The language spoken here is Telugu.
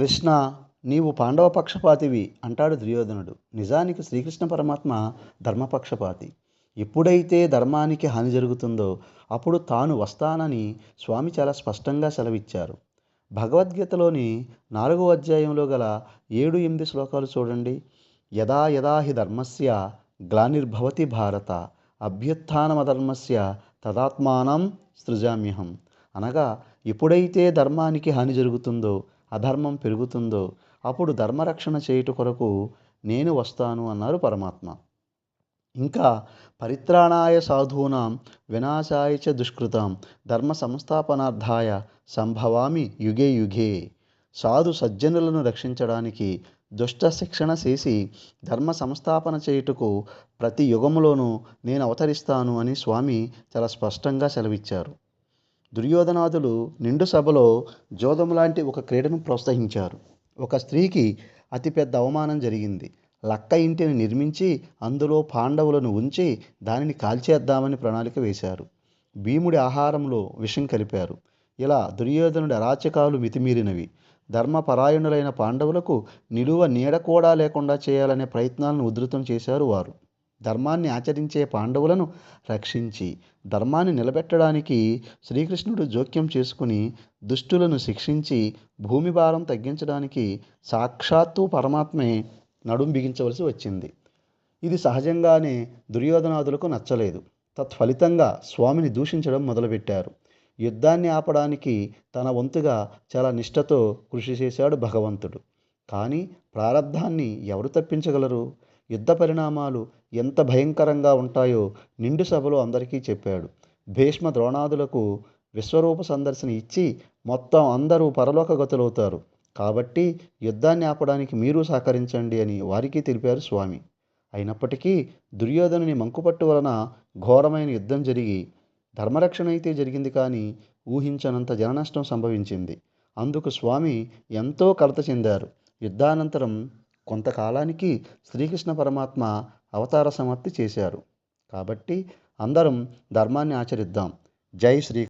కృష్ణ నీవు పాండవ పక్షపాతివి అంటాడు దుర్యోధనుడు. నిజానికి శ్రీకృష్ణ పరమాత్మ ధర్మపక్షపాతి. ఎప్పుడైతే ధర్మానికి హాని జరుగుతుందో అప్పుడు తాను వస్తానని స్వామి చాలా స్పష్టంగా సెలవిచ్చారు. భగవద్గీతలోని నాలుగో అధ్యాయంలో గల ఏడు ఎనిమిది శ్లోకాలు చూడండి. యదా యదా హి ధర్మస్య గ్లానిర్భవతి భారత అభ్యుత్నమధర్మస్య తదాత్మానం సృజామ్యహం. అనగా ఎప్పుడైతే ధర్మానికి హాని జరుగుతుందో అధర్మం పెరుగుతుందో అప్పుడు ధర్మరక్షణ చేయుట కొరకు నేను వస్తాను అన్నారు పరమాత్మ. ఇంకా పరిత్రాణాయ సాధూనాం వినాశాయ చ దుష్కృతాం ధర్మ సంస్థాపనార్థాయ సంభవామి యుగే యుగే. సాధు సజ్జనులను రక్షించడానికి దుష్ట శిక్షణ చేసి ధర్మ సంస్థాపన చేయుటకు ప్రతి యుగములోనూ నేను అవతరిస్తాను అని స్వామి చాలా స్పష్టంగా సెలవిచ్చారు. దుర్యోధనాదులు నిండు సభలో జోదం లాంటి ఒక క్రీడను ప్రోత్సహించారు. ఒక స్త్రీకి అతిపెద్ద అవమానం జరిగింది. లక్క ఇంటిని నిర్మించి అందులో పాండవులను ఉంచి దానిని కాల్చేద్దామని ప్రణాళిక వేశారు. భీముడి ఆహారంలో విషం కలిపారు. ఇలా దుర్యోధనుడి అరాచకాలు మితిమీరినవి. ధర్మపరాయణులైన పాండవులకు నిలువ నీడ కూడా లేకుండా చేయాలనే ప్రయత్నాలను ఉధృతం చేశారు వారు. ధర్మాన్ని ఆచరించే పాండవులను రక్షించి ధర్మాన్ని నిలబెట్టడానికి శ్రీకృష్ణుడు జోక్యం చేసుకుని దుష్టులను శిక్షించి భూమి భారం తగ్గించడానికి సాక్షాత్తు పరమాత్మే నడుం బిగించవలసి వచ్చింది. ఇది సహజంగానే దుర్యోధనాదులకు నచ్చలేదు. తత్ఫలితంగా స్వామిని దూషించడం మొదలుపెట్టారు. యుద్ధాన్ని ఆపడానికి తన వంతుగా చాలా నిష్ఠతో కృషి చేశాడు భగవంతుడు. కానీ ప్రారంధాన్ని ఎవరు తప్పించగలరు? యుద్ధ పరిణామాలు ఎంత భయంకరంగా ఉంటాయో నిండు సభలో అందరికీ చెప్పాడు. భీష్మ ద్రోణాదులకు విశ్వరూప సందర్శన ఇచ్చి మొత్తం అందరూ పరలోక గతులవుతారు. కాబట్టి యుద్ధాన్ని ఆపడానికి మీరు సహకరించండి అని వారికి తెలిపారు స్వామి. అయినప్పటికీ దుర్యోధనుని మంకుపట్టు వలన ఘోరమైన యుద్ధం జరిగి ధర్మరక్షణ అయితే జరిగింది కానీ ఊహించనంత జననష్టం సంభవించింది. అందుకు స్వామి ఎంతో కలత చెందారు. యుద్ధానంతరం కొంతకాలానికి శ్రీకృష్ణ పరమాత్మ అవతార సమాప్తి చేశారు. కాబట్టి అందరం ధర్మాన్ని ఆచరిద్దాం. జై శ్రీ